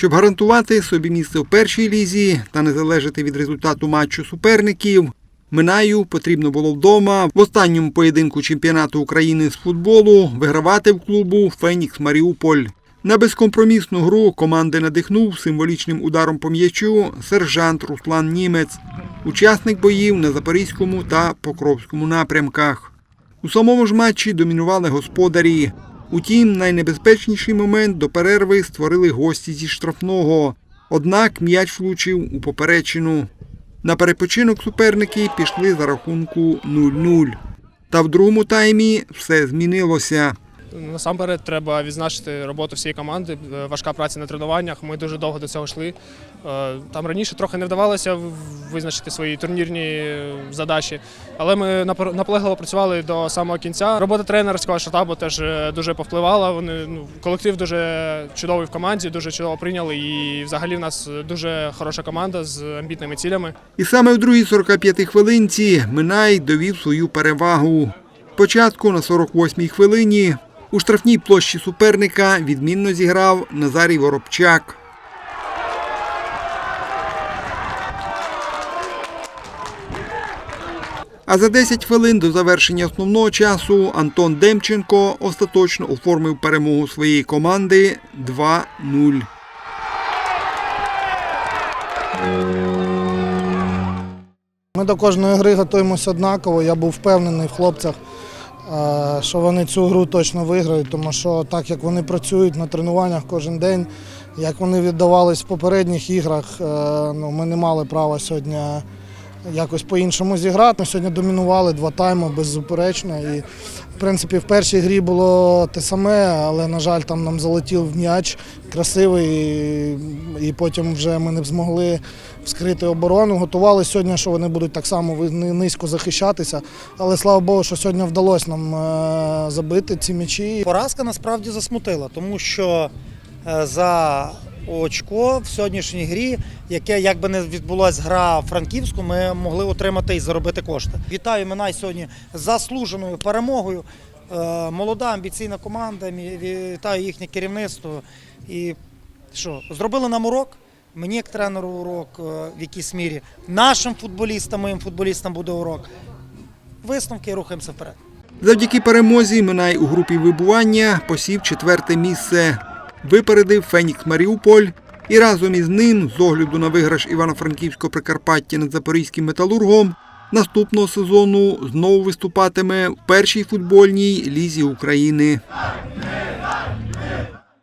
Щоб гарантувати собі місце в першій лізі та не залежати від результату матчу суперників, Минаю потрібно було вдома в останньому поєдинку чемпіонату України з футболу вигравати в клубу Фенікс Маріуполь. На безкомпромісну гру команди надихнув символічним ударом по м'ячу сержант Руслан Німець, учасник боїв на Запорізькому та Покровському напрямках. У самому ж матчі домінували господарі. Утім, найнебезпечніший момент до перерви створили гості зі штрафного. Однак м'яч влучив у поперечину. На перепочинок суперники пішли за рахунку 0-0. Та в другому таймі все змінилося. Насамперед треба відзначити роботу всієї команди. Е, Важка праця на тренуваннях. Ми дуже довго до цього йшли. Е, Там раніше трохи не вдавалося визначити свої турнірні е, задачі, але ми наполегливо працювали до самого кінця. Робота тренерського штабу теж дуже повпливала. Вони ну, колектив дуже чудовий в команді, дуже чудово прийняли. І взагалі в нас дуже хороша команда з амбітними цілями. І саме в другій 45 хвилинці Минай довів свою перевагу. Спочатку на 48-й хвилині у штрафній площі суперника відмінно зіграв Назарій Воробчак. А за 10 хвилин до завершення основного часу Антон Демченко остаточно оформив перемогу своєї команди 2-0. Ми до кожної гри готуємося однаково. Я був впевнений в хлопцях, що вони цю гру точно виграють, тому що так як вони працюють на тренуваннях кожен день, як вони віддавались в попередніх іграх, е, ну, ми не мали права сьогодні якось по-іншому зіграти. Ми сьогодні домінували два тайми беззаперечно. І, в принципі, в першій грі було те саме, але, на жаль, там нам залетів м'яч красивий, і, і потім вже ми не змогли вскрити оборону. Готували сьогодні, що вони будуть так само низько захищатися. Але слава Богу, що сьогодні вдалося нам е, забити ці м'ячі. Поразка насправді засмутила, тому що е, за очко в сьогоднішній грі, яке якби не відбулася гра в Франківську, ми могли отримати і заробити кошти. Вітаю Минай сьогодні заслуженою перемогою. Е, Молода амбіційна команда. Вітаю їхнє керівництво. І що, зробили нам урок? Мені як тренеру урок е, в якійсь мірі. Нашим футболістам, моїм футболістам буде урок. Висновки рухаємося вперед. Завдяки перемозі Минай у групі вибування посів четверте місце. Випередив Фенікс Маріуполь і разом із ним, з огляду на виграш Івано-Франківського Прикарпаття над Запорізьким металургом, наступного сезону знову виступатиме в першій футбольній лізі України.